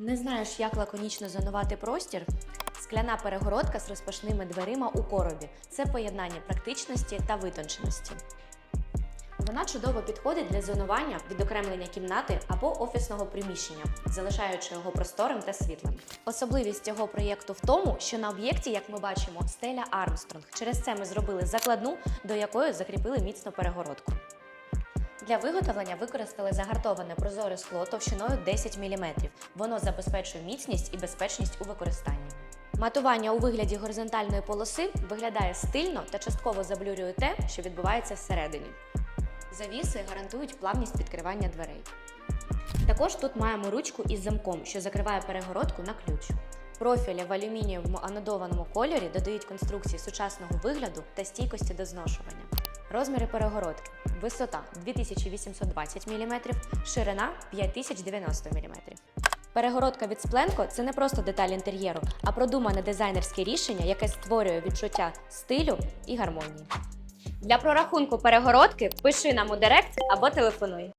Не знаєш, як лаконічно зонувати простір? Скляна перегородка з розпашними дверима у коробі це поєднання практичності та витонченості. Вона чудово підходить для зонування відокремлення кімнати або офісного приміщення, залишаючи його просторим та світлим. Особливість цього проєкту в тому, що на об'єкті, як ми бачимо, стеля Армстронг. Через це ми зробили закладну, до якої закріпили міцну перегородку. Для виготовлення використали загартоване прозоре скло товщиною 10 мм. Воно забезпечує міцність і безпечність у використанні. Матування у вигляді горизонтальної полоси виглядає стильно та частково заблюрює те, що відбувається всередині. Завіси гарантують плавність відкривання дверей. Також тут маємо ручку із замком, що закриває перегородку на ключ. Профілі в алюмінієвому анодованому кольорі додають конструкції сучасного вигляду та стійкості до зношування. Розміри перегородки. Висота 2820 мм, ширина 5090 мм. Перегородка від Спленко це не просто деталь інтер'єру, а продумане дизайнерське рішення, яке створює відчуття стилю і гармонії. Для прорахунку перегородки пиши нам у директ або телефонуй.